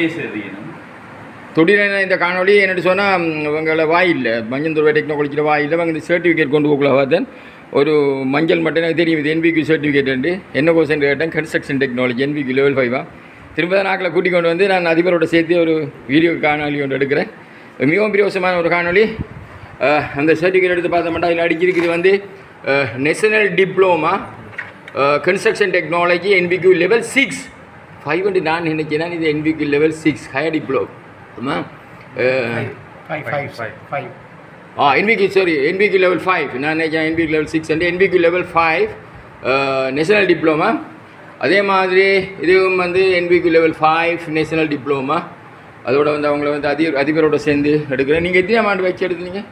பேசுறது இந்த காணொலி என்னட்டு சொன்னால் இவங்கள வாய் இல்லை. மஞ்சள் துறை டெக்னாலஜியில் வாய் இல்லை. அவங்க இந்த சர்டிஃபிகேட் கொண்டு போகல பார்த்தேன் ஒரு மஞ்சள் மட்டும் எனக்கு தெரியும். இது என்பிக்யூ சர்டிஃபிகேட் உண்டு என்ன கோர்ஸ் கேட்டேன். கன்ஸ்ட்ரக்ஷன் டெக்னாலஜி என்பிக்யூ லெவல் ஃபைவா திரும்ப தான் நாக்கில் கூட்டி கொண்டு வந்து நான் அதிபரோட சேர்த்து ஒரு வீடியோ காணொலி ஒன்று எடுக்கிறேன். மிகவும் பிரியோசமான ஒரு காணொளி. அந்த சர்டிஃபிகேட் எடுத்து பார்த்தோம்னா அதில் அடிச்சிருக்கிறது வந்து national diploma construction technology NVQ level six five வந்து நான் நினைக்கிறேன் இது NVQ level six higher diploma ஆமாம் Five, five, five, five. ஆ NVQ sorry NVQ level five நான் நினைக்கிறேன் என்பிக்கு லெவல் சிக்ஸ் வந்து NVQ level five national diploma அதே மாதிரி இதுவும் வந்து NVQ level five national diploma அதோட வந்து அவங்கள வந்து அதி அதிபரோட சேர்ந்து எடுக்கிறேன் நீங்கள் எத்தனை ஆண்டு வச்சு எடுத்தீங்க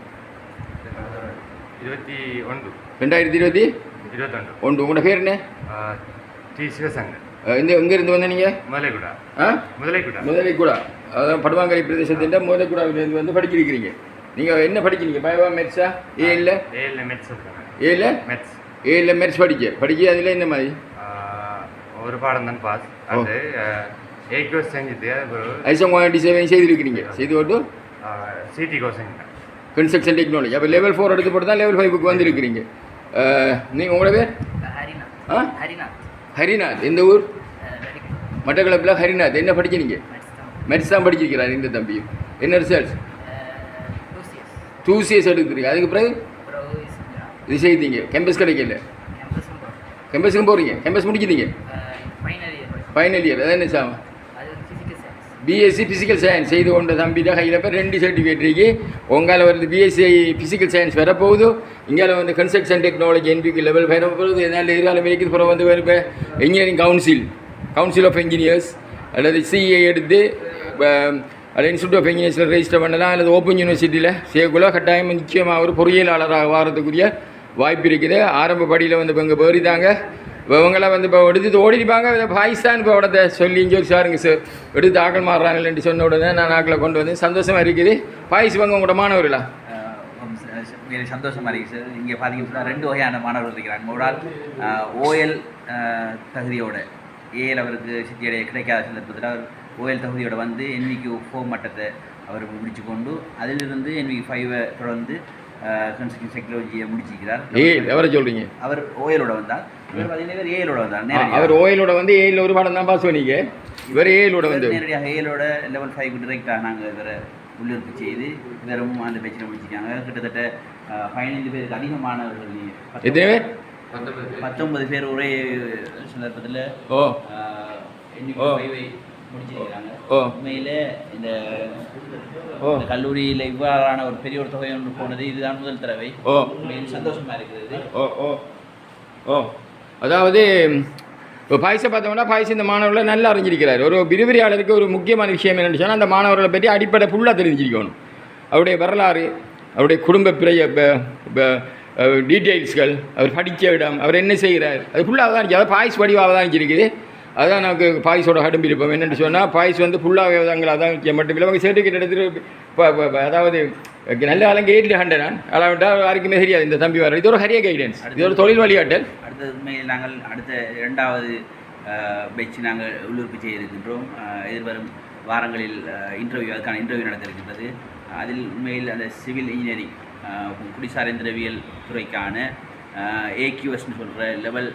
இருபத்தி ஒன்று ரெண்டாயிரத்தி இருபத்தி இருபத்தொன்று ஒன்று உங்களோட பேர் என்ன டி சிவசங்கர் இந்த எங்கேருந்து வந்த நீங்கள் முதலைக்குடா ஆ? முதலைக்குடா முதலைக்கூடா அதான் படுவாங்கரை பிரதேசத்தின் முதலைக்கூடாவிலேருந்து வந்து படிச்சிருக்கிறீங்க நீங்கள் என்ன படிக்கிறீங்க? பயவா மெட்ஸா ஏ இல்லை ஏஎல்ல மெட்ஸ் இருக்காங்க ஏல மெட்ஸ் ஏல மெட்ஸ் படிக்க. படிக்க அதில் என்ன மாதிரி? ஒரு பாடம் தான் பாஸ் அது ஏ கோர்ஸ் செஞ்சுட்டு ஐசம் குவாலிட்டி சேவை செய்திருக்கிறீங்க? செய்து கொண்டு சிடி கோர்ஸ் கன்ஸ்ட்ரக்ஷன் டெக்னாலஜி அப்போ லெவல் ஃபோர் எடுத்து போட்டு தான் லெவல் ஃபைவுக்கு வந்திருக்கிறீங்க. நீங்கள் உங்களோட பேர்? ஹரிநாத். ஆ? ஹரிநாத் எந்த ஊர்? மட்டக்களப்பில் ஹரிநாத். என்ன படிக்கிறீங்க மெட்ஸ் தான் படிச்சிருக்கிறார் இந்த தம்பியும். என்ன ரிசல்ட்ஸ் டூசியஸ் டூ சிஎஸ் எடுக்கிறீங்க அதுக்கு பிறகு? இது செய்தீங்க. கேம்பஸ் கிடைக்கல. கேம்பஸுக்கும் போகிறீங்க கேம்பஸ் முடிக்கிறீங்க ஃபைனல் இயர் அதான் என்ன சாம? அது physical science BSc physical science செய்து கொண்ட தான் கையில் இப்போ ரெண்டு சர்டிஃபிகேட் இருக்கு. உங்கால வந்து பிஎஸ்சி ஃபிசிக்கல் சயின்ஸ் வரப்போகுது. இங்கே வந்து கன்ஸ்ட்ரக்ஷன் டெக்னாலஜி என்பிக்கு லெவல் வரப்போகுது. என்னால் எதிர்காலம் வரைக்கும் பிறகு வந்து வரும் இப்போ engineering council council of engineers அல்லது சிஏ எடுத்து அஹ், அல்லது இன்ஸ்டியூட் ஆஃப் இன்ஜினியர்ஸில் ரெஜிஸ்டர் பண்ணலாம். அல்லது ஓப்பன் யூனிவர்சிட்டியில் சேர்க்குள்ள கட்டாயம் நிச்சயமாக ஒரு பொறியியலாளராக வாரத்துக்குரிய வாய்ப்பு இருக்குது. ஆரம்ப படியில் வந்து இப்போ இங்கே பேரிதாங்க இப்போ இவங்களாம் வந்து இப்போ எடுத்து ஓடிருப்பாங்க. பாகிஸ்தான் இப்போ உடனே சொல்லி இங்கே சாருங்க சார் எடுத்து ஆக்கள் மாறுறாங்கன்னு சொன்ன உடனே நான் ஆக்களை கொண்டு வந்து சந்தோஷமாக இருக்குது. பாகிஸ் இவங்க உங்களோட மாணவர்களா? எனக்கு சந்தோஷமாக இருக்குது சார் இங்கே பார்த்தீங்கன்னா ரெண்டு வகையான மாணவர்கள் இருக்கிறாங்க. ஒரு ஆள் ஓஎல் தகுதியோட ஏஎல் அவருக்கு சித்தியடைய கிடைக்காத சந்தர்ப்பத்தில் அவர் ஓஎல் தகுதியோட வந்து என்விக்கு ஃபோர் மட்டத்தை அவர் முடிச்சு கொண்டு அதிலிருந்து என்விக்கு ஃபைவை தொடர்ந்து கன்ஸ்ட்ரக்ஷன் டெக்னாலஜியை முடிச்சிருக்கிறார். ஏ எவரை சொல்கிறீங்க அவர் ஓஎலோட வந்தார். அவர் ஓயிலோட வந்து ஏழில் ஒரு பாடம் தான் பாஸ் பண்ணீங்க இவர் ஏழிலோட வந்து. நேரடியாக ஏஎலோட லெவல் ஃபைவ் டிரெக்டாக நாங்கள் இவரை உள்ளிருப்பு செய்து இவரும் அந்த பேச்சில் முடிச்சிருக்காங்க. கிட்டத்தட்ட பதினைந்து பேருக்கு அதிகமானவர்கள் நீ- எத்தனை பேர்? பத்தொன்பது பேர். ஒரே சந்தர்ப்பத்தில் ஓ. ஓ. உண்மையில இந்த கல்லூரியில் இவ்வாறான ஒரு பெரிய ஒரு தொகை ஒன்று போனது இதுதான் முதல் தடவை. ஓ. உண்மையில் சந்தோஷமா இருக்கிறது. ஓ ஓ. ஓ. அதாவது இப்போ பாய்ஸை பார்த்தோம்னா பாய்ஸ் இந்த மாணவர்களை நல்லா அறிஞ்சிருக்கிறார். ஒரு விரிவிரியாளருக்கு ஒரு முக்கியமான விஷயம் என்னென்னு சொன்னால் அந்த மாணவர்களை பற்றி அடிப்படை ஃபுல்லாக தெரிஞ்சிருக்கணும். அவருடைய வரலாறு அவருடைய குடும்ப பிறைய டீட்டெயில்ஸ்கள் அவர் படித்த இடம் அவர் என்ன செய்கிறார் அது ஃபுல்லாக தான் இருக்குது அதாவது பாய்ஸ் வடிவாக தான் இருக்குது அதுதான் நமக்கு பாய்ஸோட கடும் விருப்பம் என்னென்னு சொன்னால் பாய்ஸ் வந்து ஃபுல்லாக விதங்களாக தான் மட்டும் இல்லை அவங்க சர்டிஃபிகேட் எடுத்துகிட்டு இப்போ அதாவது நல்ல ஆளுங்க எயிட்டில் ஹண்ட்ரட் நான் அதாவது யாருக்குமே தெரியாது இந்த தம்பி வர இது ஒரு ஹரிய கைடன்ஸ் இது ஒரு தொழில் வழிகாட்டல். அடுத்தது உண்மையில் நாங்கள் அடுத்த இரண்டாவது பேச்சு நாங்கள் உள்ளுறுப்பு செய்ய இருக்கின்றோம். எதிர்வரும் வாரங்களில் இன்டர்வியூ அதுக்கான இன்டர்வியூ நடத்த இருக்கின்றது அதில் உண்மையில் அந்த சிவில் இன்ஜினியரிங் குடிசார் எந்திரவியல் துறைக்கான ஏக்யூஎஸ்னு சொல்கிற லெவல்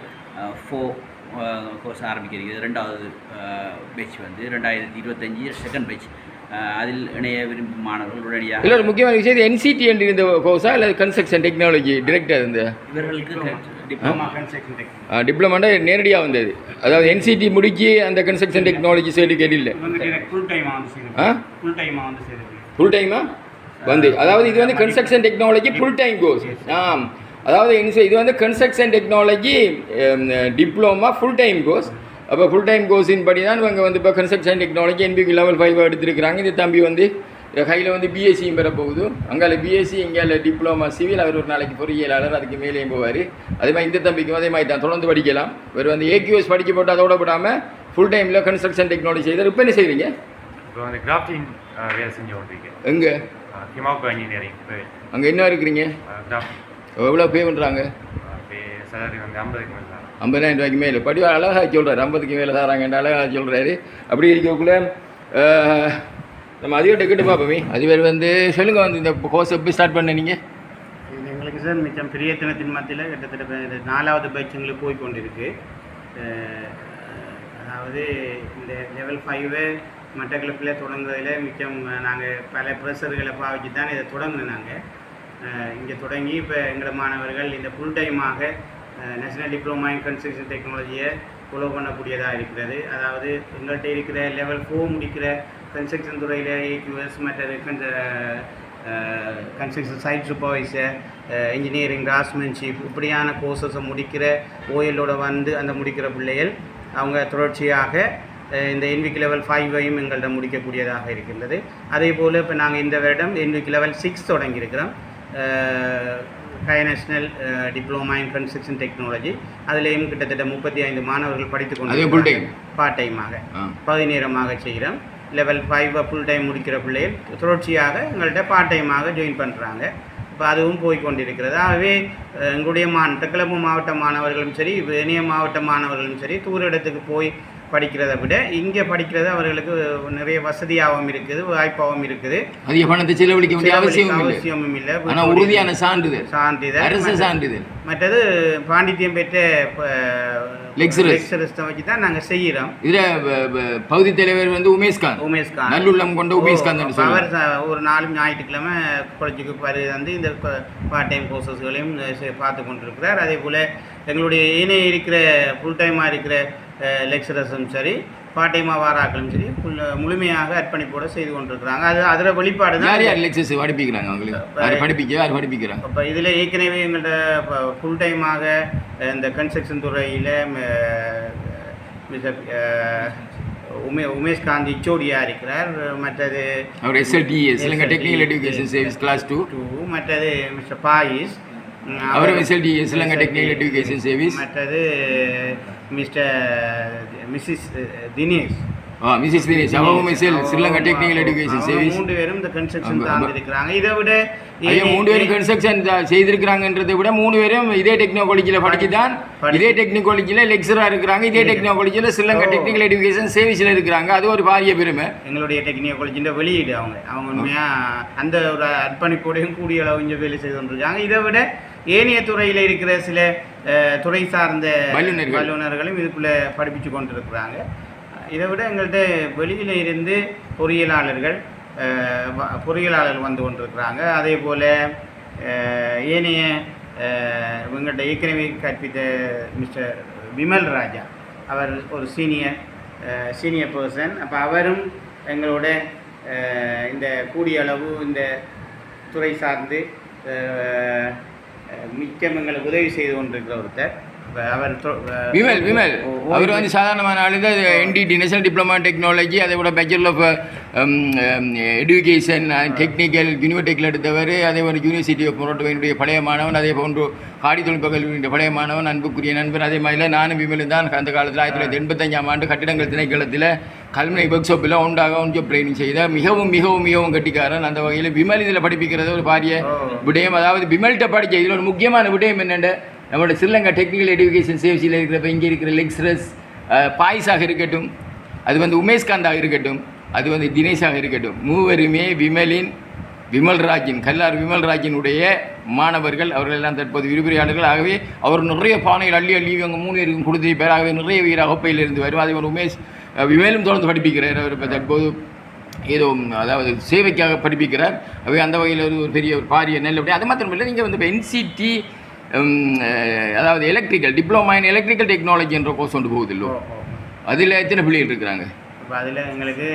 ஃபோர் கோர்ஸ் ஆரம்பிக்க இருக்கிறது ரெண்டாவது பேட்ச் வந்து ரெண்டாயிரத்தி இருபத்தஞ்சி செகண்ட் பேட்ச் அதில் இணைய விரும்பும் மாணவர்கள் உடனடியாக இல்லை ஒரு முக்கியமான விஷயம் இது என்சிடி என்று இருந்த கோர்ஸா இல்லை கன்ஸ்ட்ரக்ஷன் டெக்னாலஜி டிரெக்டர் இருந்த இவர்களுக்கு. டிப்ளமாண்டா நேரடியாக வந்தது. அதாவது என்சிடி முடிச்சு அந்த கன்ஸ்ட்ரக்ஷன் டெக்னாலஜி சர்டிஃபிகேட் இல்லை. ஃபுல் டைமா வந்து அதாவது இது வந்து construction technology full time course ஆம். அதாவது இது வந்து construction technology diploma full time course அப்போ ஃபுல் டைம் கோர்ஸின் படி தான் இவங்க வந்து இப்போ construction technology NVQ level five எடுத்திருக்கிறாங்க. இந்த தம்பி வந்து கையில் வந்து பிஎஸ்சியும் பெற போகுது. அங்கால பிஎஸ்சி இங்கால டிப்ளமா சிவில் அவர் ஒரு நாளைக்கு பொறியியலாளர் அதுக்கு மேலேயும் போவார். அதே மாதிரி இந்த தம்பிக்கும் அதே மாதிரி தான். தொடர்ந்து படிக்கலாம். இவர் வந்து ஏக்யூஎஸ் படிக்க போட்டு அதோட விடாமல் ஃபுல் டைமில் கன்ஸ்ட்ரக்ஷன் டெக்னாலஜி செய்தார். இப்போ என்ன செய்கிறீங்க இப்போ வந்து கிராஃப்டிங் வேலை செஞ்சு கொண்டிருக்கேன். எங்கே? கிமாக்கோ இன்ஜினியரிங் அங்கே என்ன இருக்கிறீங்க எவ்வளோ பே பண்ணுறாங்க சேலரி வந்து ஐம்பதுக்கு மேலே ஐம்பதாயிரம் ரூபாய்க்கு மேலே. படி அழகாக சொல்கிறார் ஐம்பதுக்கு மேலே தாராங்கன்ற அழகாக சொல்கிறாரு அப்படி இருக்கக்குள்ள நம்ம அதிகம் டிக்கெட்டு பார்ப்போமே அதுவேர் வந்து சொல்லுங்கள் வந்து இந்த கோர்ஸ் எப்படி ஸ்டார்ட் பண்ண நீங்கள் இது எங்களுக்கு சார் மிச்சம் பிரியத்தனத்தின் மத்தியில் கிட்டத்தட்ட நாலாவது பயிற்சிங்களுக்கு போய் கொண்டிருக்கு. அதாவது இந்த லெவல் ஃபைவு மட்டக்களப்பில் தொடங்குறதில் மிச்சம் நாங்கள் பல ப்ரெஷர்களை பாவிச்சு தான் இதை தொடங்கினாங்க இங்கே தொடங்கி இப்போ எங்களோட மாணவர்கள் இந்த ஃபுல் டைமாக நேஷனல் டிப்ளமா இன் கன்ஸ்ட்ரக்ஷன் டெக்னாலஜியை ஃபாலோ பண்ணக்கூடியதாக இருக்கிறது. அதாவது எங்கள்கிட்ட இருக்கிற லெவல் ஃபோர் முடிக்கிற கன்ஸ்ட்ரக்ஷன் துறையில் ஏக்யூஎஸ் மற்ற construction site supervisor engineering craftsmanship இப்படியான கோர்சஸை முடிக்கிற ஓஎல்லோட வந்து அந்த முடிக்கிற பிள்ளைகள் அவங்க தொடர்ச்சியாக இந்த என்விக் லெவல் ஃபைவையும் எங்கள்கிட்ட முடிக்கக்கூடியதாக இருக்கின்றது. அதே போல் இப்போ நாங்கள் இந்த வருடம் NVQ level six தொடங்கியிருக்கிறோம். High national diploma in construction technology அதுலேயும் கிட்டத்தட்ட முப்பத்தி ஐந்து மாணவர்கள் படித்து? கொண்டு பார்ட் டைமாக பகுதி நேரமாக செய்கிறோம். லெவல் ஃபைவ் ஃபுல் டைம் முடிக்கிற பிள்ளைகள் தொடர்ச்சியாக எங்கள்கிட்ட பார்ட் டைமாக ஜாயின் பண்ணுறாங்க இப்போ அதுவும் போய் கொண்டிருக்கிறது ஆகவே எங்களுடைய மா தெற்கிழப்பு மாவட்ட மாணவர்களும் சரி வேணிய மாவட்ட மாணவர்களும் சரி தூர இடத்துக்கு போய் படிக்கிறதை விட இங்கே படிக்கிறது அவர்களுக்கு நிறைய வசதியாகவும் இருக்குது வாய்ப்பாகவும் இருக்குது. அதிக பணத்தை செலவழிக்க வேண்டிய அவசியம் அவசியமும் இல்லை. ஆனால் உறுதியான சான்றிதழ். சான்றிதழ். அரசு சான்றிதழ். மற்றது பாண்டித்யம் பெற்ற. லெக்சரஸ்ட்டை வச்சு தான் நாங்கள் செய்கிறோம் இதில் பகுதி தலைவர் வந்து உமேஷ்காந்த் உமேஷ்கான் நல்லுள்ளம் கொண்ட உமேஷ்காந்த் அவர் ஒரு நாலு ஞாயிற்றுக்கிழமை காலேஜுக்கு பரு வந்து இந்த பார்ட் டைம் கோர்சஸ்களையும் பார்த்து கொண்டிருக்கிறார். அதே போல் எங்களுடைய ஏனைய இருக்கிற ஃபுல் டைமாக இருக்கிற லெக்சரர்ஸும் சரி பார்ட் டைமாக வாராக்களும் சரி முழுமையாக அர்ப்பணிப்போடு செய்து கொண்டிருக்கிறாங்க. அது அதில் வெளிப்பாடு தான் யார் லெக்சர்ஸ் படிப்பிக்கிறாங்க அவங்களுக்கு? யார் படிப்பிக்க யார் படிப்பிக்கிறாங்க? இப்போ இதில் ஏற்கனவே எங்கள்கிட்ட ஃபுல் டைமாக இந்த கன்ஸ்ட்ரக்ஷன் துறையில் மிஸ்டர் உமே உமேஷ் காந்தி இச்சோடியாக இருக்கிறார். மற்றது அவர் SLTS technical education service class two two மற்றது மிஸ்டர் பாயிஸ். அவரும் எஸ்எல்டிஎஸ் இல்லைங்க டெக்னிக்கல் எஜுகேஷன் சர்வீஸ் மற்றது மிஸ்டர் மிஸ்ஸஸ் தினேஷ். ஆ மிஸ்ஸஸ் தினேஷ். அவரும் SL Sri Lanka technical education service மூன்று பேரும் இந்த கன்ஸ்ட்ரக்ஷன். இருக்கிறாங்க இதை விட ஐயோ மூணு பேரும் கன்ஸ்ட்ரக்ஷன் செய்திருக்கிறாங்கன்றதை விட மூணு பேரும் இதே டெக்னோ காலேஜில் படிச்சு தான் இதே டெக்னிக் காலேஜில் லெக்சராக இருக்கிறாங்க இதே டெக்னோ காலேஜில் ஸ்ரீலங்கா. டெக்னிக்கல் எஜுகேஷன் சர்வீஸில் இருக்கிறாங்க. அது ஒரு பாரிய பெருமை. எங்களுடைய காலேஜின் வெளியீடு அவங்க. அவங்க உண்மையாக அந்த ஒரு அர்ப்பணிப்போடையும் கூடிய அளவு இங்கே வேலை செய்து கொண்டிருக்காங்க. இதை விட ஏனைய துறையில் இருக்கிற சில துறை சார்ந்த வல்லுநர்கள். வல்லுநர்களும் இதுக்குள்ளே படிப்பிச்சு கொண்டிருக்கிறாங்க. இதை விட எங்கள்கிட்ட வெளியில் இருந்து பொறியியலாளர்கள் பொறியியலாளர்கள் வந்து கொண்டிருக்கிறாங்க. அதே போல் ஏனைய அஹ், எங்கள்கிட்ட ஏற்கனவே கற்பித்த மிஸ்டர் விமல் ராஜா அவர் ஒரு சீனியர் சீனியர் பர்சன் அப்போ அவரும் எங்களோட இந்த கூடிய அளவு இந்த துறை சார்ந்து மிச்சம் எங்களுக்கு உதவி செய்து கொண்டிருக்கிற ஒருத்தர். அவர் விமல் விமல். அவர் வந்து சாதாரணமான ஆளுங்க என்டிடி நேஷனல் டிப்ளமா டெக்னாலஜி அதை விட பேச்சுலர் ஆஃப் எடுகேஷன் டெக்னிக்கல் யூனிவர்டெக்கில் எடுத்தவர். அதே ஒரு யூனிவர்சிட்டி ஆஃப் மொரோட்டோவினுடைய பழைய மாணவன். அதே போன்று காடி தொழில்நுட்ப கல்வியினுடைய பழைய மாணவன் அன்புக்குரிய நண்பர் அதே மாதிரி நானும் விமலும் தான். அந்த காலத்தில் ஆயிரத்தி தொள்ளாயிரத்தி எண்பத்தஞ்சாம் ஆண்டு கட்டிடங்கள் திணைக்களத்தில் கல்முனை ஒர்க் ஷாப்பில் ஒன்றாக ஒன்று ட்ரைனிங் செய்த மிகவும் மிகவும் மிகவும் கட்டிக்காரன். அந்த வகையில் விமல் இதில் படிப்பிக்கிறது ஒரு பாரிய. விடயம். அதாவது விமல்கிட்ட படிச்ச இதில் ஒரு முக்கியமான விடயம் என்னென்ன? நம்மளோட ஸ்ரீலங்கா டெக்னிக்கல் எஜுகேஷன் சேவ்ஸில் இருக்கிற இங்கே இருக்கிற லெக்சரர்ஸ் பாய்ஸாக இருக்கட்டும் அது வந்து உமேஷ்காந்தாக இருக்கட்டும் அது வந்து தினேஷாக இருக்கட்டும். மூவருமே விமலின் விமல்ராஜின் கல்லார் விமல்ராஜினுடைய மாணவர்கள் அவர்கள் எல்லாம் தற்போது விரிவுரையாளர்கள். ஆகவே அவர் நிறைய பானைகள் அள்ளி அள்ளி இவங்க மூணு பேருக்கும் கொடுத்திருப்பார் ஆகவே நிறைய வீர வகுப்பையில் இருந்து வரும் அதே மாதிரி உமேஷ் அஹ், விமலும் தொடர்ந்து படிப்பிக்கிறார். அவர் இப்போ தற்போது ஏதோ அதாவது சேவைக்காக படிப்பிக்கிறார். அவை அந்த வகையில் ஒரு பெரிய ஒரு பாரிய நல்லபடி அது மாத்திரம் இல்லை நீங்கள் வந்து இப்போ என்சிடி அதாவது electrical diploma in electrical technology என்ற கோர்ஸ் கொண்டு போகுது இல்லை அதில் எத்தனை பிள்ளைகள் இருக்கிறாங்க? இப்போ அதில் எங்களுக்கு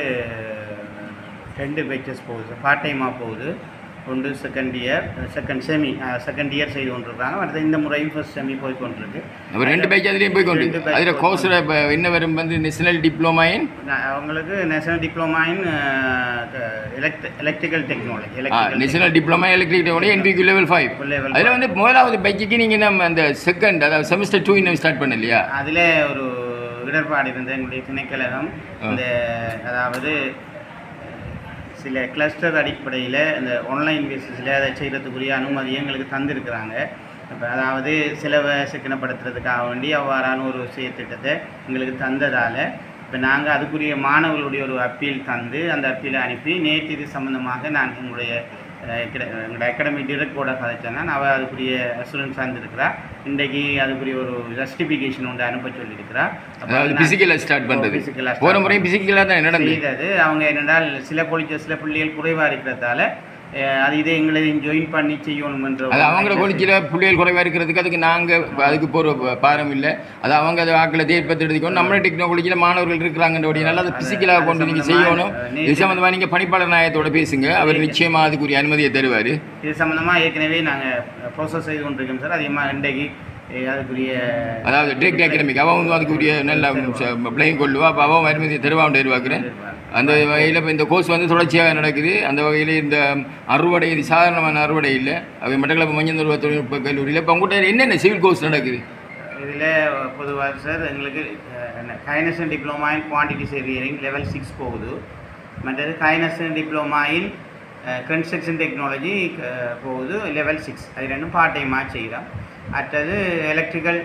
ரெண்டு பேச்சஸ் போகுது. பார்ட் டைமாக போகுது. ஒன்று second year second semi second year செய்து கொண்டிருக்காங்க அடுத்து இந்த முறையும் ஃபர்ஸ்ட் செமி போய் கொண்டிருக்கு அப்போ ரெண்டு பேட்ச் அதுலேயும் போய் கொண்டு அதில் இப்போ என்ன வரும்? வந்து நேஷனல் டிப்ளமா இன் அவங்களுக்கு national diploma in elect electrical technology national diploma electric NVQ level five அதில் வந்து முதலாவது பேட்சுக்கு நீங்கள் நம்ம அந்த செகண்ட் அதாவது செமஸ்டர் டூ இன்னும் ஸ்டார்ட் பண்ணலையா? அதில் ஒரு இடர்பாடு இருந்த எங்களுடைய திணைக்களகம் இந்த அதாவது சில கிளஸ்டர் அடிப்படையில் இந்த ஆன்லைன் பேசிஸில் அதை செய்கிறதுக்குரிய அனுமதி எங்களுக்கு தந்திருக்கிறாங்க. இப்போ அதாவது சிலவை சிக்கனப்படுத்துறதுக்காக வேண்டி அவ்வாறான ஒரு செயற்திட்டத்தை எங்களுக்கு தந்ததால் இப்போ நாங்கள் அதுக்குரிய மாணவர்களுடைய ஒரு அப்பீல் தந்து அந்த அப்பீலை அனுப்பி நேற்று இது சம்மந்தமாக நான் எங்களுடைய எங்களோட அகாடமி டிரெக்டரோட கதைச்சேன் அவள் அதுக்குரிய அசூரன்ஸ் தந்திருக்கிறா இன்றைக்கு அதுக்குரிய ஒரு ஜஸ்டிஃபிகேஷன் ஒன்று அனுப்ப சொல்லியிருக்கிறா. அதாவது பிசிக்கலாக ஸ்டார்ட் பண்ணுறது போன முறையும் பிசிக்கலாக தான் நடந்தது? அவங்க என்னென்றால் சில பொலிச்ச சில பிள்ளைகள் குறைவாக இருக்கிறதால அது இதை எங்களை ஜாயின் பண்ணி செய்யணுமென்ற ஒரு அது அவங்கள கொலிச்சில் பிள்ளைகள் குறைவாக இருக்கிறதுக்கு அதுக்கு நாங்கள் அதுக்கு போகிற பாரம் இல்லை. அது அவங்க அதை வாக்கில் தேர்ப்பத்து எடுத்துக்கணும். நம்மளோட டெக்னாலஜியில் மாணவர்கள் இருக்கிறாங்கன்றபடினால அதை பிசிக்கலாக கொண்டு நீங்கள் செய்யணும். இது சம்மந்தமாக நீங்கள் பணிப்பாளர் நாயத்தோட பேசுங்க. அவர் நிச்சயமாக அதுக்குரிய அனுமதியை தருவார். இது சம்மந்தமாக ஏற்கனவே நாங்கள் ப்ரோசஸ் செய்து கொண்டிருக்கோம் சார். அதிகமாக இன்றைக்கு அதுக்குரிய அதாவது டிரெக்ட் அகாடமிக் அவன் அதுக்குரிய நல்ல பிள்ளைங்க கொள்ளுவா. அப்போ அவன் அனுமதியை தருவான் எதிர்பார்க்குறேன் அந்த வகையில் இப்போ இந்த கோர்ஸ் வந்து தொடர்ச்சியாக நடக்குது. அந்த வகையில் இந்த அறுவடை இது சாதாரணமான அறுவடை இல்லை. அவை மட்டக்களப்பு மஞ்சள் தொழில்நுட்ப கல்லூரியில் இப்போ உங்கள்கிட்ட என்னென்ன சிவில் கோர்ஸ் நடக்குது? இதில் பொதுவாக சார் எங்களுக்கு கைனசன் diploma in quantity surveying level six போகுது. மற்றது கைனசன் டிப்ளமா இன் கன்ஸ்ட்ரக்ஷன் டெக்னாலஜி போகுது. லெவல் சிக்ஸ் அது ரெண்டும் பார்ட் டைமாக செய்கிறோம் அடுத்தது electrical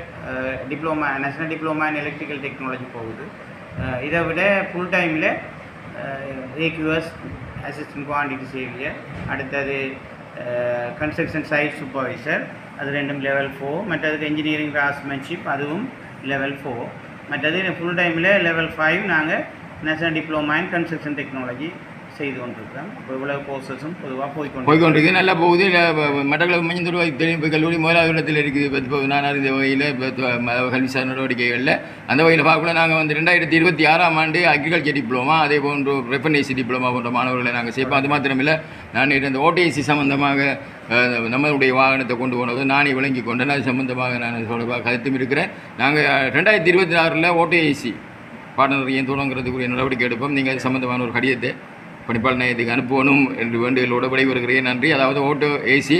diploma national diploma in electrical technology போகுது. இதை விட ஃபுல் டைமில் ஏக்யூஎஸ் அசிஸ்டன்ட் குவான்டிட்டி சேவியர் அடுத்தது கன்ஸ்ட்ரக்ஷன் சைட் சூப்பர்வைசர் அது ரெண்டும் லெவல் ஃபோர் மற்றது இன்ஜினியரிங் கிராஸ்மேன்ஷிப் அதுவும் லெவல் ஃபோர் மற்றது ஃபுல் டைமில் லெவல் ஃபைவ் நாங்கள் national diploma in construction technology செய்து கொண்டிருக்கிறேன். இப்போ இவ்வளவு கோர்சஸும் பொதுவாக போய்க்கொண்டு போய்கொண்டிருக்கு நல்லா போகுது இல்லை மட்டக்களப்பு மஞ்சள் தெரியும் இப்போ கல்லூரி முதலாவது இடத்தில் இருக்குது இப்போ நான் அறிந்த வகையில் இப்போ கல்விசார் நடவடிக்கைகளில். அந்த வகையில் பார்க்கல நாங்கள் வந்து ரெண்டாயிரத்தி இருபத்தி ஆறாம் ஆண்டு அக்ரிகல்ச்சர் டிப்ளமா அதே போன்று ரெஃபனேசி டிப்ளமா போன்ற மாணவர்களை நாங்கள் சேர்ப்போம். அது மாத்திரமில்லை நான் இந்த ஓடிஐசி சம்பந்தமாக நம்மளுடைய வாகனத்தை கொண்டு போனது நானே விளங்கி கொண்டேன். அது சம்பந்தமாக நான் சொல்ல கருத்தும் இருக்கிறேன். நாங்கள் ரெண்டாயிரத்தி இருபத்தி ஆறில் ஓடிஐசி பாடநெறி ஏன் தொடங்குறதுக்குரிய நடவடிக்கை எடுப்போம். நீங்கள் அது சம்மந்தமான ஒரு கடிதத்தை பணிப்பாளர் நிலையத்துக்கு அனுப்பணும் என்று வேண்டுதலோடு விடைபெறுகிறேன். நன்றி. அதாவது ஓட்டோ ஏசி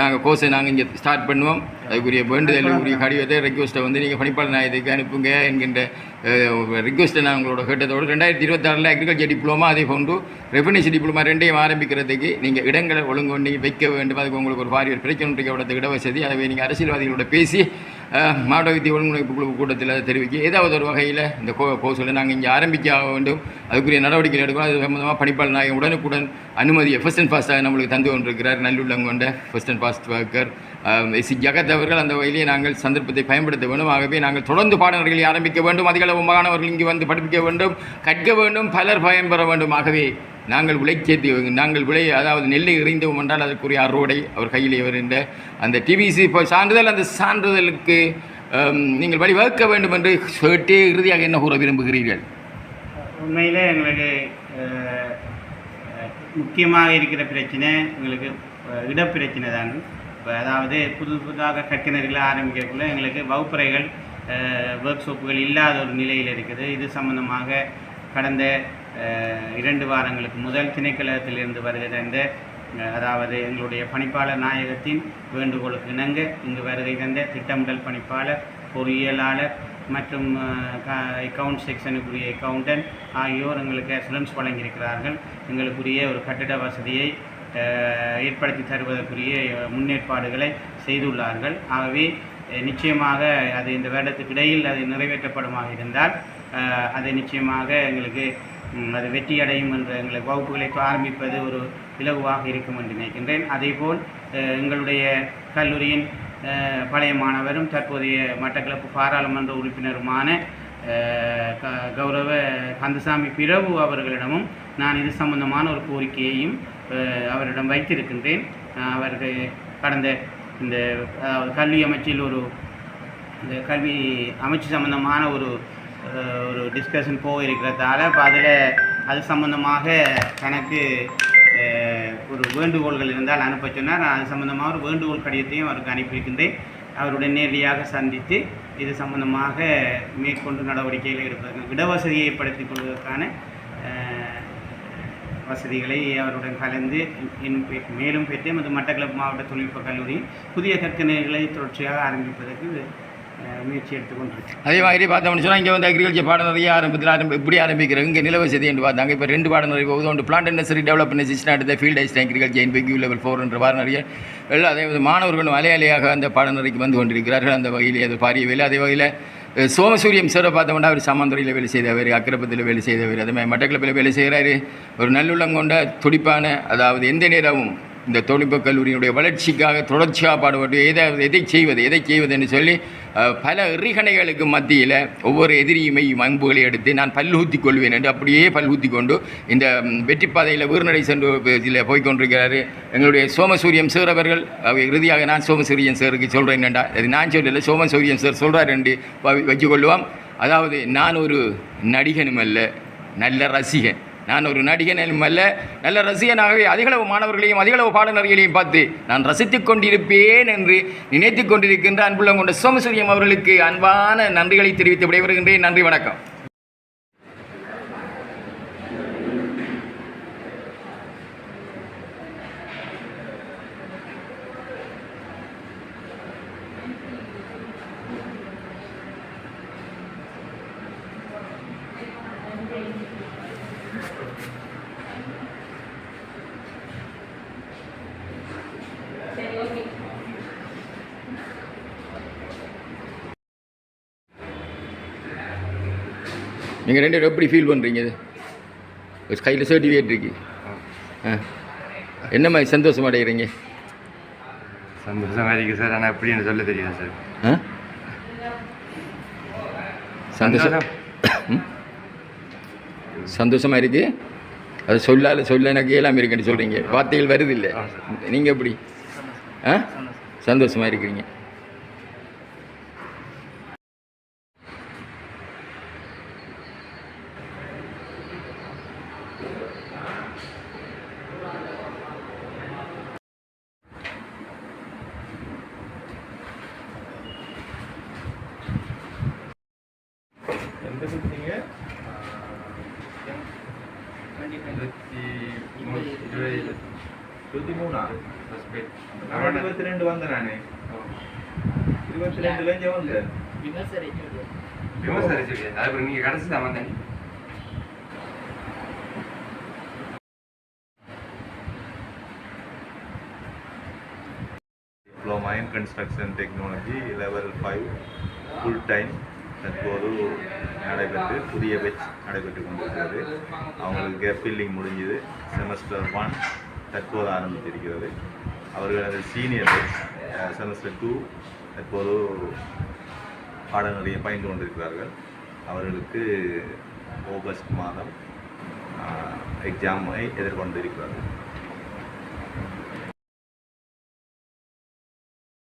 நாங்கள் கோர்ஸை நாங்கள் இங்கே ஸ்டார்ட் பண்ணுவோம். அதுக்குரிய வேண்டுதலுக்குரிய கடிதத்தை ரெக்வஸ்ட்டை வந்து நீங்கள் பணிப்பாளர் நிலையத்துக்கு அனுப்புங்க என்கின்ற ரிக்வஸ்ட்டை நான் உங்களோட கேட்டதோடு ரெண்டாயிரத்தி இருபத்தாறில் அக்ரிகல்ச்சர் டிப்ளமா அதே போன்று ரெவன்யூஸ் டிப்ளமா ரெண்டையும் ஆரம்பிக்கிறதுக்கு நீங்கள் இடங்களை ஒழுங்கு பண்ணி வைக்க வேண்டும். அதுக்கு உங்களுக்கு ஒரு பாரியர் பிரச்சனை இருக்க இடத்துக்கு இடவசதி அதை நீங்கள் அரசியல்வாதிகளோட பேசி மாவட்ட வித்திய ஒழுங்கிணைப்பு குழு கூட்டத்தில் அதை தெரிவிக்க ஏதாவது ஒரு வகையில் இந்த கோ கோர்ஸில் நாங்கள் இங்கே ஆரம்பிக்க வேண்டும். அதுக்குரிய நடவடிக்கைகள் எடுக்கணும். அது சம்பந்தமாக பணிப்பாளர் நாயகம் உடனுக்குடன் அனுமதியை ஃபர்ஸ்ட் அண்ட் ஃபாஸ்ட்டாக நம்மளுக்கு தந்து கொண்டிருக்கிறார். நல்லுள்ளம் கொண்ட first and fast worker S. Jagath அவர்கள். அந்த வகையிலே நாங்கள் சந்தர்ப்பத்தை பயன்படுத்த வேண்டும். ஆகவே நாங்கள் தொடர்ந்து பாடநெறிகளை ஆரம்பிக்க வேண்டும். அதிகளவு மாணவர்கள் இங்கு வந்து படிப்பிக்க வேண்டும் கற்க வேண்டும். பலர் பயன்பெற வேண்டும். ஆகவே நாங்கள் விலை சேர்த்து நாங்கள் விளை அதாவது நெல்லை இறைந்தோம் என்றால் அதற்குரிய அறுவடை அவர் கையில் வருகின்ற அந்த டிவிசி இப்போ சான்றிதழ் அந்த சான்றிதழுக்கு நீங்கள் வழிவகுக்க வேண்டும் என்று கேட்டு இறுதியாக என்ன கூற விரும்புகிறீர்கள்? உண்மையில் எங்களுக்கு முக்கியமாக இருக்கிற பிரச்சனை எங்களுக்கு இடப்பிரச்சனை தான். இப்போ அதாவது புது புதுதாக கட்டினர்களை ஆரம்பிக்கிறதுக்குள்ள எங்களுக்கு வகுப்பறைகள் ஒர்க் ஷாப்புகள் இல்லாத ஒரு நிலையில் இருக்குது. இது சம்பந்தமாக கடந்த இரண்டு வாரங்களுக்கு முதல் திணைக்களத்திலிருந்து வருகிற இந்த அதாவது எங்களுடைய பணிப்பாளர் நாயகத்தின் வேண்டுகோளுக்கு இணங்க இங்கு வருகை தந்த திட்டமிடல் பணிப்பாளர் பொறியியலாளர் மற்றும் அக்கவுண்ட் செக்ஷனுக்குரிய அக்கவுண்டன்ட் ஆகியோர் எங்களுக்கு அசுரன்ஸ் வழங்கியிருக்கிறார்கள். எங்களுக்குரிய ஒரு கட்டிட வசதியை ஏற்படுத்தி தருவதற்குரிய முன்னேற்பாடுகளை செய்துள்ளார்கள். ஆகவே நிச்சயமாக அது இந்த வருடத்துக்கு இடையில் அது நிறைவேற்றப்படுமாக இருந்தால் அதை அது நிச்சயமாக எங்களுக்கு அது வெற்றி அடையும் என்ற எங்களை வகுப்புகளை ஆரம்பிப்பது ஒரு இலகுவாக இருக்கும் என்று நினைக்கின்றேன். அதேபோல் எங்களுடைய கல்லூரியின் பழைய மாணவரும் தற்போதைய மட்டக்களப்பு பாராளுமன்ற உறுப்பினருமான க- கௌரவ கந்தசாமி பிரபு அவர்களிடமும் நான் இது சம்பந்தமான ஒரு கோரிக்கையையும் அவரிடம் வைத்திருக்கின்றேன். அவர்கள் கடந்த இந்த கல்வி அமைச்சில் ஒரு இந்த கல்வி அமைச்சு சம்பந்தமான ஒரு ஒரு டிஸ்கஷன் போயிருக்கிறதால இப்போ அதில் அது சம்மந்தமாக தனக்கு ஒரு வேண்டுகோள்கள் இருந்தால் அனுப்ப சொன்னார். நான் அது சம்மந்தமாக ஒரு வேண்டுகோள் கடிதத்தையும் அவருக்கு அனுப்பியிருக்கின்றேன். அவருடன் நேரடியாக சந்தித்து இது சம்பந்தமாக மேற்கொண்டு நடவடிக்கைகளை எடுப்பதற்கு இடவசதியை ஏற்படுத்திக் கொள்வதற்கான வசதிகளை அவருடன் கலந்து மேலும் பெற்று மற்றும் மட்டக்களப்பு மாவட்ட தொழில்நுட்ப கல்லூரியில் புதிய கற்கனைகளை தொடர்ச்சியாக ஆரம்பிப்பதற்கு முயற்சி எடுத்துக்கொண்டிருக்கு. அதே மாதிரி பார்த்தோம்னு சொன்னால் இங்கே வந்து அக்ரிகல்ச்சர் பாடநெறிய ஆரம்பத்தில் ஆரம்பி இப்படி ஆரம்பிக்கிறோம் இங்கே நிலவசதி என்று பார்த்தாங்க. இப்போ ரெண்டு பாடநெறி போகுது. ஒன்று பிளான்ட் இண்டஸ்ட்ரி டெவலப்மெண்ட் சிஸ்டம் அடுத்த ஃபீல்ட் ஐஸ்ட் அக்ரிகல்ச்சர் என்பிக்யூ லெவல் ஃபோர் என்ற பாடநெறிய எல்லாம் அதே மாதிரி மாணவர்களும் அலையலையாக அந்த பாடநெறிக்கு வந்து கொண்டிருக்கிறார்கள். அந்த வகையில் அது பாரிய வேலை. அதே வகையில் சோமசூரியம் சாரை பார்த்தோம்னா அவர் சாமந்துறையில் வேலை செய்தவர் அக்கிரப்பத்தில் வேலை செய்தவர் அதே மாதிரி மட்டக்களப்பில் வேலை செய்கிறாரு ஒரு நல்லுள்ளம் கொண்ட துடிப்பான அதாவது எந்த நேரமும் இந்த தொழில்நுட்ப கல்லூரியினுடைய வளர்ச்சிக்காக தொடர்ச்சியாக பாடுபட்டு எதை எதை செய்வது எதை செய்வது என்று சொல்லி பல எறிகணைகளுக்கு மத்தியில் ஒவ்வொரு எதிரியுமை அம்புகளை எடுத்து நான் பல்லூத்தி கொள்வேன் என்று அப்படியே பல்லூத்தி கொண்டு இந்த ம், வெற்றி பாதையில் வீர்நடை சென்று இதில் போய்கொண்டிருக்கிறாரு எங்களுடைய சோமசூரியன் சார் அவர்கள் இறுதியாக நான் சோமசூரியன் சாருக்கு சொல்கிறேன் என்றா அது நான் சொல்லலை சோமசூரியன் சார் சொல்கிறார் என்று வ- வச்சுக்கொள்வோம் அதாவது நான் ஒரு நடிகனும் அல்ல நல்ல ரசிகன். நான் ஒரு நடிகன் அல்ல நல்ல ரசிகனாகவே அதிகளவு மாணவர்களையும் அதிகளவு பாடநர்களையும் பார்த்து நான் ரசித்துக் கொண்டிருப்பேன் என்று நினைத்துக் கொண்டிருக்கின்ற அன்புள்ள கொண்ட சோமசூரியம் அவர்களுக்கு அன்பான நன்றிகளை தெரிவித்து விடைபெறுகின்றேன். நன்றி வணக்கம். நீங்கள் ரெண்டு பேரும் எப்படி ஃபீல் பண்ணுறீங்க இது? கையில் சர்டிஃபிகேட் இருக்கு. ஆ. என்ன மாதிரி சந்தோஷம் அடைகிறீங்க சந்தோஷமாக இருக்குது சார். ஆனால் எப்படின்னு சொல்ல தெரியாது சார். ஆ? சந்தோஷம். ம்? சந்தோஷமா இருக்கு. அது சொல்லால சொல்ல எனக்கு இயலாம இருக்குன்னு சொல்றீங்க. வார்த்தைகள் வருது இல்லை? ஆ, சார். நீங்க எப்படி? ஆ? சந்தோஷமா இருக்கிறீங்க. இருபத்தி மூணா? இருபத்தி ரெண்டு வந்தேன் நானு. இருபத்தி ரெண்டுல இங்கே வந்தேன். விமர்சரிச்சு விமர்சனம் சரி அதுக்கப்புறம் நீங்கள் கடைசி தான் வந்தேன். Diploma in construction technology level five full time தற்போது நடைபெற்று புதிய பெச் நடைபெற்று கொண்டிருக்கிறது. அவங்களுக்கு கேப் ஃபில்லிங் முடிஞ்சது. செமஸ்டர் ஒன் தற்போது ஆரம்பித்திருக்கிறது. அவர்களது சீனியர் செமஸ்டர் டூ தற்போது பாடநெறியை பயின்று கொண்டிருக்கிறார்கள். அவர்களுக்கு ஆகஸ்ட் மாதம் எக்ஸாமை எதிர்கொண்டிருக்கிறார்கள்.